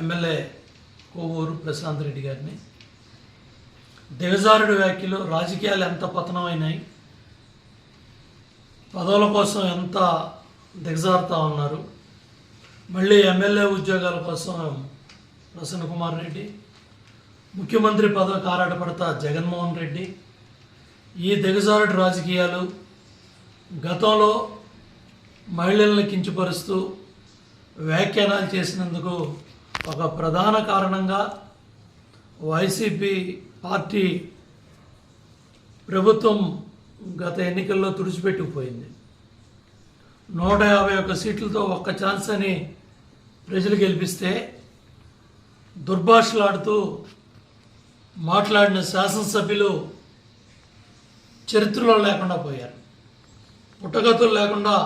MLA Kovur Prashanth Reddy గారిని. దిగజారుడు వ్యాఖ్యలు రాజకీయాలు ఎంత పతనమైనాయి? పదవుల కోసం ఎంత దిగజారుతా ఉన్నారు? మళ్ళీ ఎమ్మెల్యే ఉద్యోగాల కోసం ప్రసన్న కుమార్ రెడ్డి ముఖ్యమంత్రి పదవి కారాటపడతా జగన్మోహన్ రెడ్డి. ఈ దిగజారుడు రాజకీయాలు గతంలో మహిళలను కించపరుస్తూ వ్యాఖ్యానాలు చేసినందుకు ఒక ప్రధాన కారణంగా వైసీపీ పార్టీ ప్రభుత్వం గత ఎన్నికల్లో తుడిచిపెట్టుకుపోయింది. నూట యాభై ఒక్క సీట్లతో ఒక్క ఛాన్స్ అని ప్రజలు గెలిపిస్తే దుర్భాషలాడుతూ మాట్లాడిన శాసనసభ్యులు చరిత్రలో లేకుండా పోయారు. పుట్టగతులు లేకుండా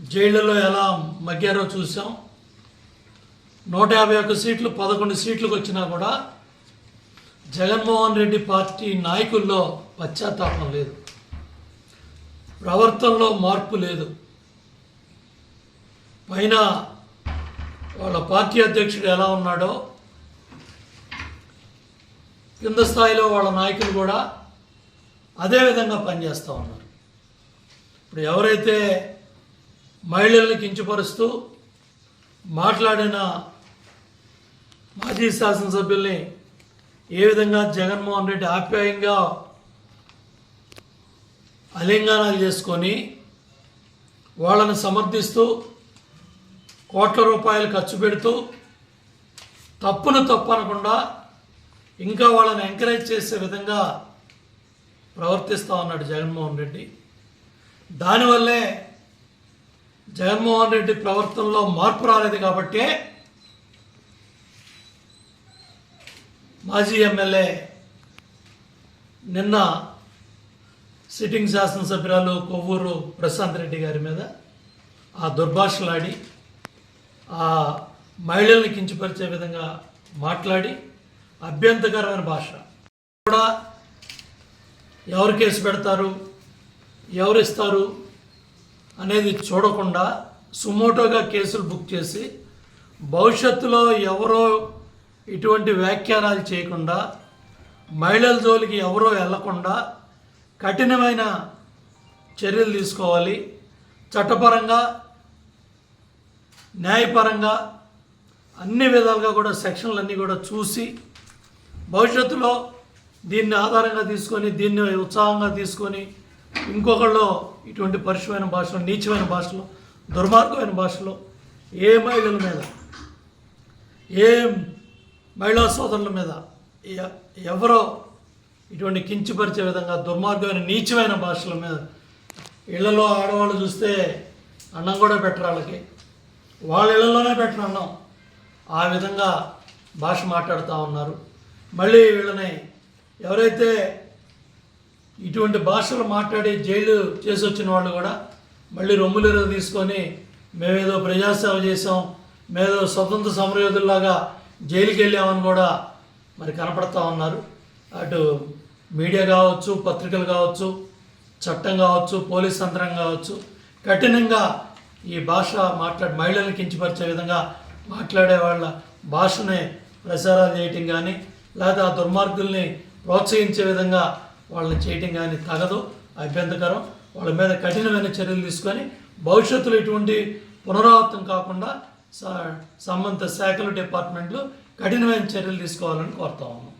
జైళ్ళలో ఎలా మగ్గారో చూసాం. నూట యాభై ఒక్క సీట్లు పదకొండు సీట్లకు వచ్చినా కూడా జగన్మోహన్ రెడ్డి పార్టీ నాయకుల్లో పశ్చాత్తాపం లేదు. ప్రవర్తనలో మార్పు లేదు. పైన వాళ్ళ పార్టీ అధ్యక్షుడు ఎలా ఉన్నాడో కింద స్థాయిలో వాళ్ళ నాయకులు కూడా అదే విధంగా పనిచేస్తూ ఉన్నారు. ఇప్పుడు ఎవరైతే మహిళల్ని కించపరుస్తూ మాట్లాడిన మాజీ శాసనసభ్యుల్ని ఏ విధంగా జగన్మోహన్ రెడ్డి ఆప్యాయంగా అలింగానాలు చేసుకొని వాళ్ళని సమర్థిస్తూ కోట్ల రూపాయలు ఖర్చు పెడుతూ తప్పును తప్పు అనకుండా ఇంకా వాళ్ళని ఎంకరేజ్ చేసే విధంగా ప్రవర్తిస్తూ ఉన్నాడు జగన్మోహన్ రెడ్డి. దానివల్లే జగన్మోహన్ రెడ్డి ప్రవర్తనలో మార్పు రాలేదు కాబట్టే మాజీ ఎమ్మెల్యే నిన్న సిట్టింగ్ శాసనసభ్యురాలు కొవ్వూరు ప్రశాంత్ రెడ్డి గారి మీద ఆ దుర్భాషలాడి ఆ మహిళల్ని కించపరిచే విధంగా మాట్లాడి అభ్యంతకరమైన భాష. కూడా ఎవరు కేసు పెడతారు ఎవరు ఇస్తారు అనేది చూడకుండా సుమోటోగా కేసులు బుక్ చేసి భవిష్యత్తులో ఎవరో ఇటువంటి వ్యాఖ్యానాలు చేయకుండా మహిళల జోలికి ఎవరో వెళ్ళకుండా కఠినమైన చర్యలు తీసుకోవాలి. చట్టపరంగా న్యాయపరంగా అన్ని విధాలుగా కూడా సెక్షన్లన్నీ కూడా చూసి భవిష్యత్తులో దీన్ని ఆధారంగా తీసుకొని దీన్ని ఉత్సాహంగా తీసుకొని ఇంకొకళ్ళు ఇటువంటి పరుషమైన భాషలో నీచమైన భాషలో దుర్మార్గమైన భాషలో ఏ మహిళల మీద ఏ మహిళా సోదరుల మీద ఎ- ఎవరో ఇటువంటి కించపరిచే విధంగా దుర్మార్గమైన నీచమైన భాషల మీద ఇళ్ళలో ఆడవాళ్ళు చూస్తే అన్నం కూడా పెట్టరు వాళ్ళకి. వాళ్ళ ఇళ్ళలోనే పెట్టరు అన్నం. ఆ విధంగా భాష మాట్లాడుతూ ఉన్నారు. మళ్ళీ వీళ్ళని ఎవరైతే ఇటువంటి భాషలు మాట్లాడి జైలు చేసి వచ్చిన వాళ్ళు కూడా మళ్ళీ రొమ్ములు తీసుకొని మేమేదో ప్రజాసేవ చేసాం మేదో స్వతంత్ర సమరయోధుల్లాగా జైలుకి వెళ్ళామని కూడా మరి కనపడతా ఉన్నారు. అటు మీడియా కావచ్చు పత్రికలు కావచ్చు చట్టం కావచ్చు పోలీస్ యంత్రం కావచ్చు కఠినంగా ఈ భాష మాట్లాడి మహిళలను కించపరిచే విధంగా మాట్లాడే వాళ్ళ భాషని ప్రసారాలు చేయటం కానీ లేదా ఆ దుర్మార్గుల్ని ప్రోత్సహించే విధంగా వాళ్ళని చేయటం కానీ తగదు. అభ్యంతకరం వాళ్ళ మీద కఠినమైన చర్యలు తీసుకొని భవిష్యత్తులో ఇటువంటి పునరావృతం కాకుండా సంబంధిత శాఖలు డిపార్ట్మెంట్లు కఠినమైన చర్యలు తీసుకోవాలని కోరుతా ఉన్నాం.